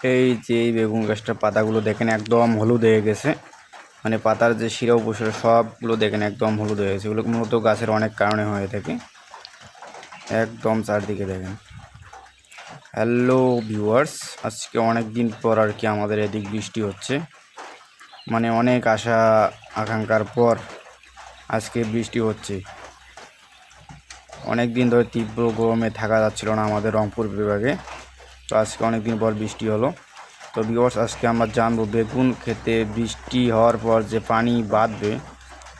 এই যে এই বেগুন গাছটার পাতাগুলো দেখেন একদম হলুদ হয়ে গেছে। মানে পাতার যে শিরা উপশিরা সবগুলো দেখেন একদম হলুদ হয়ে গেছে। এগুলো মূলত গাছের অনেক কারণে হয়ে থাকে। একদম চারদিকে দেখেন। হ্যালো ভিউয়ার্স, আজকে অনেক দিন পর আর কি আমাদের এদিক বৃষ্টি হচ্ছে। মানে অনেক আশা, আকাঙ্ক্ষার পর আজকে বৃষ্টি হচ্ছে। অনেক দিন ধরে তীব্র গরমে থাকা যাচ্ছিল না আমাদের রংপুর বিভাগে। তো আজকে অনেক দিন পর বৃষ্টি হলো। তো বিকজ আজকে আমরা জানব বেগুন খেতে বৃষ্টি হওয়ার পর যে পানি বাঁধবে,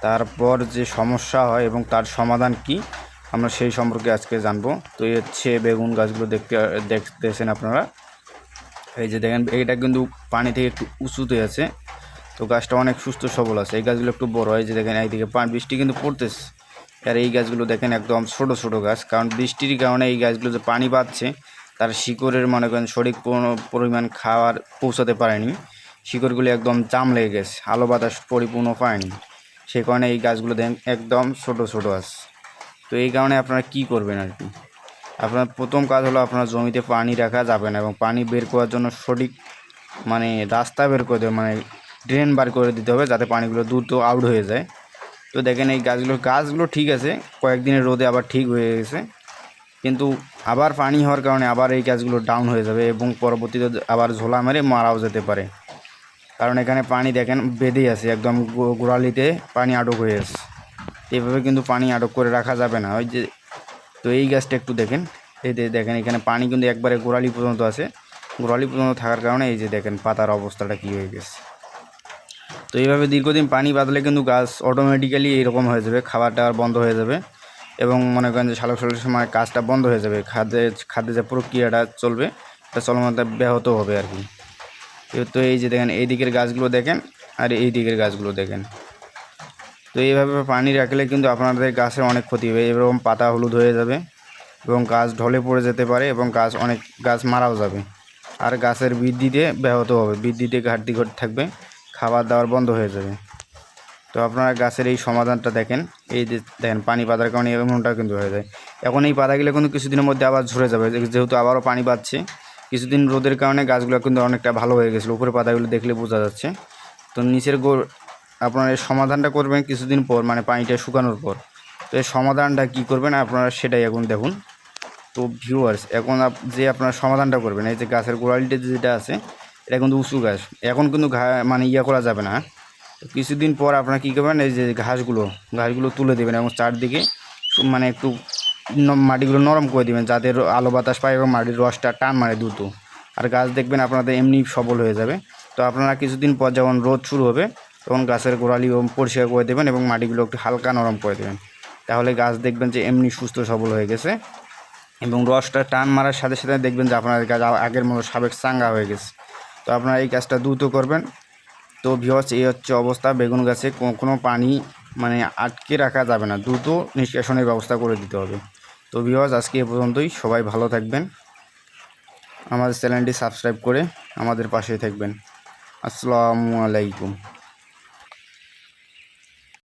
তারপর যে সমস্যা হয় এবং তার সমাধান কি, আমরা সেই সম্পর্কে আজকে জানব। তো এই হচ্ছে বেগুন গাছগুলো দেখতে দেখতেছেন আপনারা? এই যে দেখেন এটা কিন্তু পানি থেকে একটু উঁচুতে আছে। তো গাছটা অনেক সুস্থ সবল আছে। এই গাছগুলো একটু বড় হয় যে দেখেন, এইদিকে বৃষ্টি কিন্তু পড়তেছে। আর এই গাছগুলো দেখেন একদম ছোট ছোট গাছ। কারণ বৃষ্টির কারণে এই গাছগুলো যে পানি পাচ্ছে তার শিকড়ের, মনে করেন, সঠিক পরিমাণ- খাওয়ার পৌঁছাতে পারেনি। শিকড়গুলি একদম জাম লেগে গেছে, আলো বাতাস পরিপূর্ণ পায়নি। সেই কারণে এই গাছগুলো দেখেন একদম ছোট ছোট আছে তো এই কারণে আপনারা কি করবেন আর কি? আপনার প্রথম কাজ হলো আপনার জমিতে পানি রাখা যাবে না এবং পানি বের করার জন্য সঠিক মানে রাস্তা বের করে দেবে মানে ড্রেন বার করে দিতে হবে যাতে পানিগুলো দ্রুত আউট হয়ে যায়। তো দেখেন এই গাছগুলো গাছগুলো ঠিক আছে, কয়েকদিনের রোদে আবার ঠিক হয়ে গেছে। কিন্তু আবার পানি হওয়ার কারণে আবার এই গাছগুলো ডাউন হয়ে যাবে এবং পরবর্তীতে আবার ঝোলা মেরে মারাও যেতে পারে। কারণ এখানে পানি দেখেন বেঁধে আছে, একদম গোড়ালিতে পানি আটক হয়ে আছে। এইভাবে কিন্তু পানি আটক করে রাখা যাবে না। ওই যে, তো এই গাছটা একটু দেখেন, এই যে দেখেন এখানে পানি কিন্তু একবারে গোড়ালি পর্যন্ত আছে। গোড়ালি পর্যন্ত থাকার কারণে এই যে দেখেন পাতার অবস্থাটা কী হয়ে গেছে। তো এইভাবে দীর্ঘদিন পানি বাদলে কিন্তু গাছ অটোমেটিক্যালি এরকম হয়ে যাবে খাবার টাবার বন্ধ হয়ে যাবে। এবং মনে করেন যে শালক শালকের সময় কাজটা বন্ধ হয়ে যাবে খাদ্যে খাদ্যে যে প্রক্রিয়াটা চলবে, এটা চলমানটা ব্যাহত হবে আর কি। তো এই যে দেখেন, এই দিকের গাছগুলো দেখেন আর এই দিকের গাছগুলো দেখেন। তো এইভাবে পানি রাখলে কিন্তু আপনাদের গাছের অনেক ক্ষতি হবে। এরকম পাতা হলুদ হয়ে যাবে এবং গাছ ঢলে পড়ে যেতে পারে এবং গাছ অনেক, গাছ মারাও যাবে। আর গাছের বৃদ্ধিতে ব্যাহত হবে। বৃদ্ধিতে ঘাটতি ঘটে থাকবে, খাবার দাবার বন্ধ হয়ে যাবে। তো আপনারা গাছের এই সমাধানটা দেখেন। এই যে দেখেন, পানি পাতার কারণে এমনটা কিন্তু হয়ে যায়। এখন এই পাতাগুলো কিন্তু কিছুদিনের মধ্যে আবার ঝরে যাবে। যেহেতু আবারও পানি পাচ্ছে কিছুদিন রোদের কারণে গাছগুলো কিন্তু অনেকটা ভালো হয়ে গেছিল। উপরে পাতাগুলো দেখলে বোঝা যাচ্ছে। তো নিচের গো- আপনারা এই সমাধানটা করবেন কিছুদিন পর মানে পানিটা শুকানোর পর। তো এই সমাধানটা কী করবেন আপনারা সেটাই এখন দেখুন। তো ভিউয়ার্স এখন যে আপনার সমাধানটা করবেন, এই যে গাছের গোড়ালিতে যেটা আছে, এটা কিন্তু উঁচু গাছ। এখন কিন্তু মানে ইয়া করা যাবে না তো কিছুদিন পর আপনারা কী করবেন, এই যে ঘাসগুলো ঘাসগুলো তুলে দেবেন এবং চারদিকে মানে একটু মাটিগুলো নরম করে দেবেন যাতে আলো বাতাস পায় এবং মাটির রসটা টান মারে দ্রুত। আর গাছ দেখবেন আপনাদের এমনি সবল হয়ে যাবে। তো আপনারা কিছুদিন পর যখন রোদ শুরু হবে, তখন গাছের গোড়ালি পরিষ্কার করে দেবেন এবং মাটিগুলো একটু হালকা নরম করে দেবেন। তাহলে গাছ দেখবেন যে এমনি সুস্থ সবল হয়ে গেছে এবং রসটা টান মারার সাথে সাথে দেখবেন যে আপনার গাছ আগের মতো সাবেক চাঙ্গা হয়ে গেছে। তো আপনারা এই কাজটা দ্রুত করবেন। তো ভিওস এই হচ্ছে অবস্থা। বেগুন গাছে কোনো পানি মানে আটকে রাখা যাবে না। দ্রুত নিষ্কাশনের ব্যবস্থা করে দিতে হবে। তো ভিওস আজকে এ পর্যন্তই। সবাই ভালো থাকবেন। আমাদের চ্যানেলটি সাবস্ক্রাইব করে আমাদের পাশে থাকবেন। আসসালামু আলাইকুম।